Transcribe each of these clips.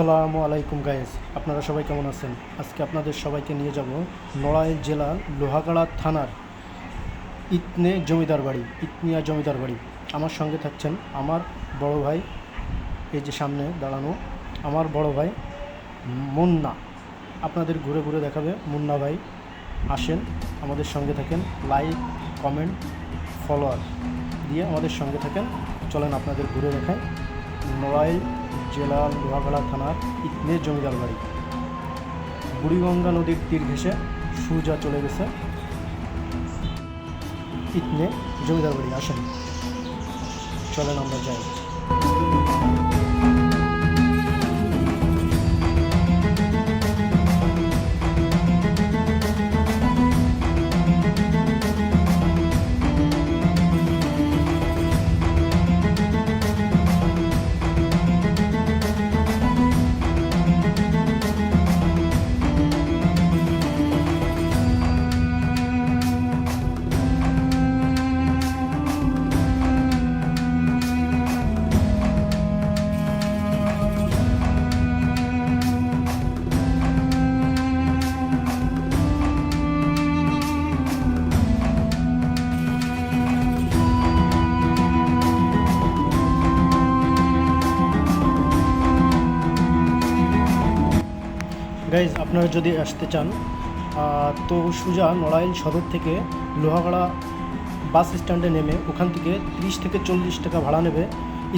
আসসালামু আলাইকুম গায়েস আপনারা সবাই কেমন আছেন? আজকে আপনাদের সবাইকে নিয়ে যাব নড়াইল জেলার লোহাগাড়া থানার ইতনে জমিদার বাড়ি, ইতনিয়া জমিদার বাড়ি। আমার সঙ্গে থাকছেন আমার বড় ভাই, এই যে সামনে দাঁড়ানো, আমার বড় ভাই মুন্না। আপনাদের ঘুরে ঘুরে দেখাবে মুন্না ভাই। আসেন, আমাদের সঙ্গে থাকেন লাইক কমেন্ট ফলোয়ার দিয়ে আমাদের সঙ্গে থাকেন। চলেন আপনাদের ঘুরে দেখায় নড়াইল জেলার লোহাগাড়া থানার ইতনে জমিদার বাড়ি। বুড়িগঙ্গা নদীর তীর ঘেঁষে সুজা চলে গেছে ইতনে জমিদার বাড়ি, আসেন। চলেন আমরা যাই। গাইজ আপনারা যদি আসতে চান তো সুজা নড়াইল সদর থেকে লোহাগাড়া বাস স্ট্যান্ডে নেমে ওখান থেকে তিরিশ থেকে চল্লিশ টাকা ভাড়া নেবে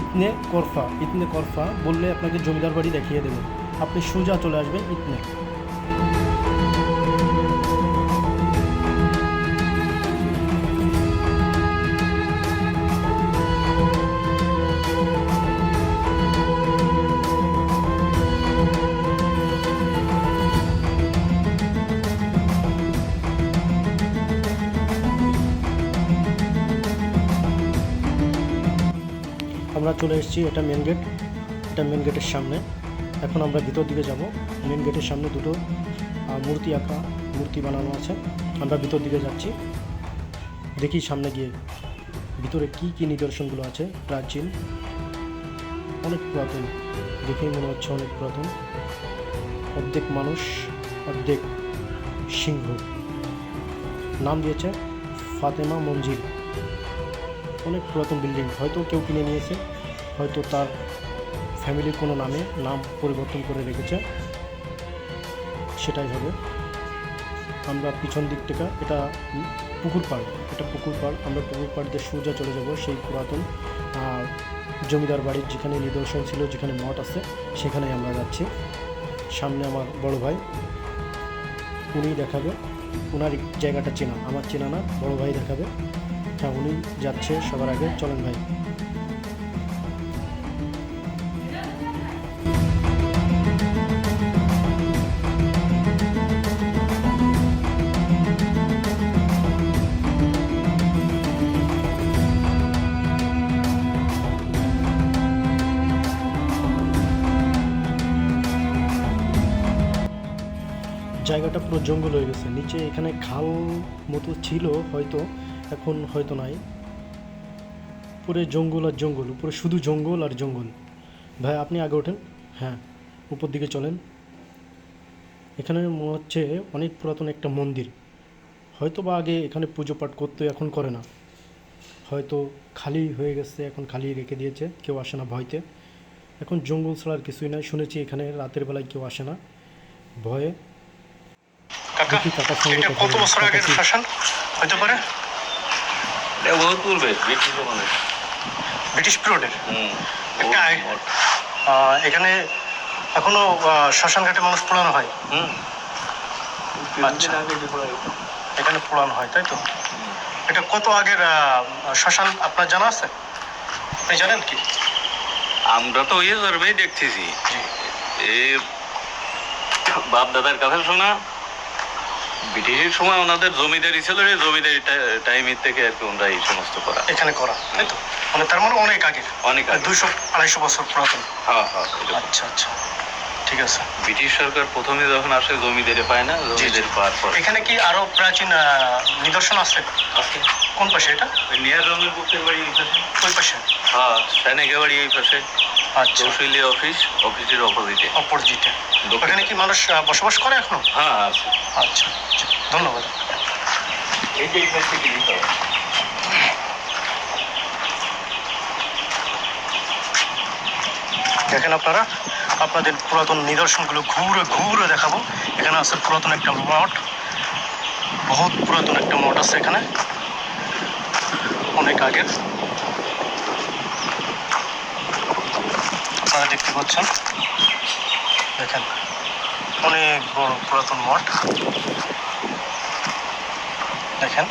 ইতনে করফা। ইতনে করফা বললে আপনাকে জমিদার বাড়ি দেখিয়ে দেবে। আপনি সুজা চলে আসবেন ইতনে। আমরা চলে এসেছি এটা মেন গেট এটা মেন গেটের সামনে। এখন আমরা ভিতর দিকে যাব। মেন গেটের সামনে দুটো মূর্তি আঁকা, মূর্তি বানানো আছে। আমরা ভিতর দিকে যাচ্ছি। দেখি সামনে গিয়ে ভিতরে কি কি নিদর্শনগুলো আছে, প্রাচীন। অনেক পুরাতন। দেখেই মনে হচ্ছে অনেক পুরাতন। অর্ধেক মানুষ, অর্ধেক সিংহ। নাম দিয়েছে ফাতেমা মঞ্জিল। অনেক পুরাতন বিল্ডিং। হয়তো কেউ কিনে নিয়েছে, হয়তো তার ফ্যামিলির কোনো নামে নাম পরিবর্তন করে রেখেছে। সেটাই হবে। আমরা পিছন দিক থেকে, এটা পুকুর পাড়, এটা পুকুর পাড়। আমরা পুকুর পাড় দিয়ে সোজা চলে যাব সেই পুরাতন জমিদার বাড়ির যেখানে নিদর্শন ছিল, যেখানে মঠ আছে, সেখানেই আমরা যাচ্ছি। সামনে আমার বড় ভাই উনি দেখাবে। ওনার জায়গাটা চেনা, আমার চেনা না, বড় ভাই দেখাবে। হ্যাঁ উনি যাচ্ছে সবার আগে। চলেন ভাই। জায়গাটা পুরো জঙ্গল হয়ে গেছে। নিচে এখানে খাল মতো ছিল হয়তো। এখন হয়তো নাই। পুরো জঙ্গল আর জঙ্গল উপরে শুধু জঙ্গল আর জঙ্গল। ভাই আপনি আগে ওঠেন। হ্যাঁ উপর দিকে চলেন। এখানে মনে হচ্ছে অনেক পুরাতন একটা মন্দির। হয়তো বা আগে এখানে পুজো পাঠ করতো এখন করে না। হয়তো খালি হয়ে গেছে এখন খালি রেখে দিয়েছে কেউ আসে না ভয়তে। এখন জঙ্গল ছাড়া আর কিছুই নাই। শুনেছি এখানে রাতের বেলায় কেউ আসে না। ভয়ে কাকা দেখি কাকার সঙ্গে কথা পারে? এটা বহুত পূর্বে ব্রিটিশ জমানের ব্রিটিশ পিরিয়ডের? একটা এখানে এখনও আহ, শ্মশান ঘাটে মানুষ পোড়ানো হয়। হুম। আচ্ছা। এখানে পোড়ানো হয় তাই তো? এটা কত আগের শ্মশান আপনার জানা আছে? আপনি জানেন কি? আমরা তো ওই জন্মেই দেখতেছি। এ বাপ দাদার কথা শোনা ব্রিটিশের সময় ওনাদের জমিদারি ছিল সেই জমিদারি টাইমের থেকে আর কি ওনারা এই সমস্ত করা। এখানে করা তাই তো? মানে তার মানে অনেক আগে অনেক আগে দুইশো আড়াইশো বছর পুরাতন। হ্যাঁ হ্যাঁ আচ্ছা আচ্ছা। ঠিক আছে। ব্রিটিশ সরকার প্রথমে যখন আসে জমিদারি পায় না জমিদারি পাওয়ার পর। এখানে কি আরও প্রাচীন নিদর্শন আছে? আছে। কোন পাশে এটা? ওই নিয়ার রঙের বুকের বাড়ি এই পাশে। ওই পাশে। হ্যাঁ সৈনিকের বাড়ি এই পাশে। আচ্ছা। কৌশলী অফিস অফিসের অপোজিটে। অপরজিটে ওখানে কি মানুষ বসবাস করে এখনও? হ্যাঁ আছে। আচ্ছা আচ্ছা, ধন্যবাদ। এই পাশ থেকে দিতে হবে। দেখেন আপনারা আপনাদের পুরাতন নিদর্শনগুলো ঘুরে ঘুরে দেখাবো। এখানে আছে পুরাতন একটা মঠ বহুত পুরাতন একটা মঠ আছে এখানে। অনেক আগের। আপনারা দেখতে পাচ্ছেন, দেখেন, অনেক বড় পুরাতন মঠ দেখেন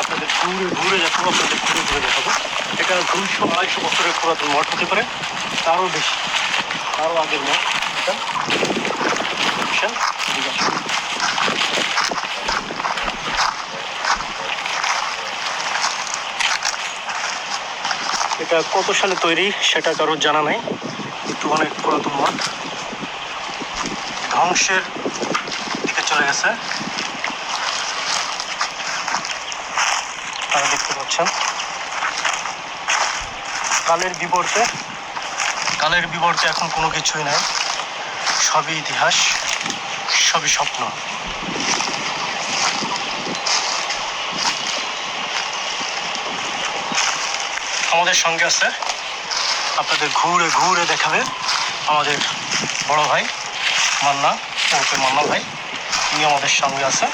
আপনাদের ঘুরে ঘুরে দেখাবো আপনাদের ঘুরে ঘুরে দেখাবো এটা দুইশো, আড়াইশো বছরের পুরাতন মঠ হতে পারে, তারও বেশি, তারও আগের মঠ, এটা। এটা কত সালে তৈরি, সেটা কারোর জানা নাই একটু অনেক পুরাতন মঠ। ধ্বংসের দিকে চলে গেছে। আপনারা দেখতে পাচ্ছেন। কালের বিবর্তে কালের বিবর্তে এখন কোনো কিছুই নাই। সবই ইতিহাস, সবই স্বপ্ন। আমাদের সঙ্গে আছে, আপনাদের ঘুরে ঘুরে দেখাবে আমাদের বড় ভাই মান্না, ওকে মান্না ভাই, উনি আমাদের সঙ্গে আছে।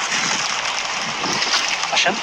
আসেন।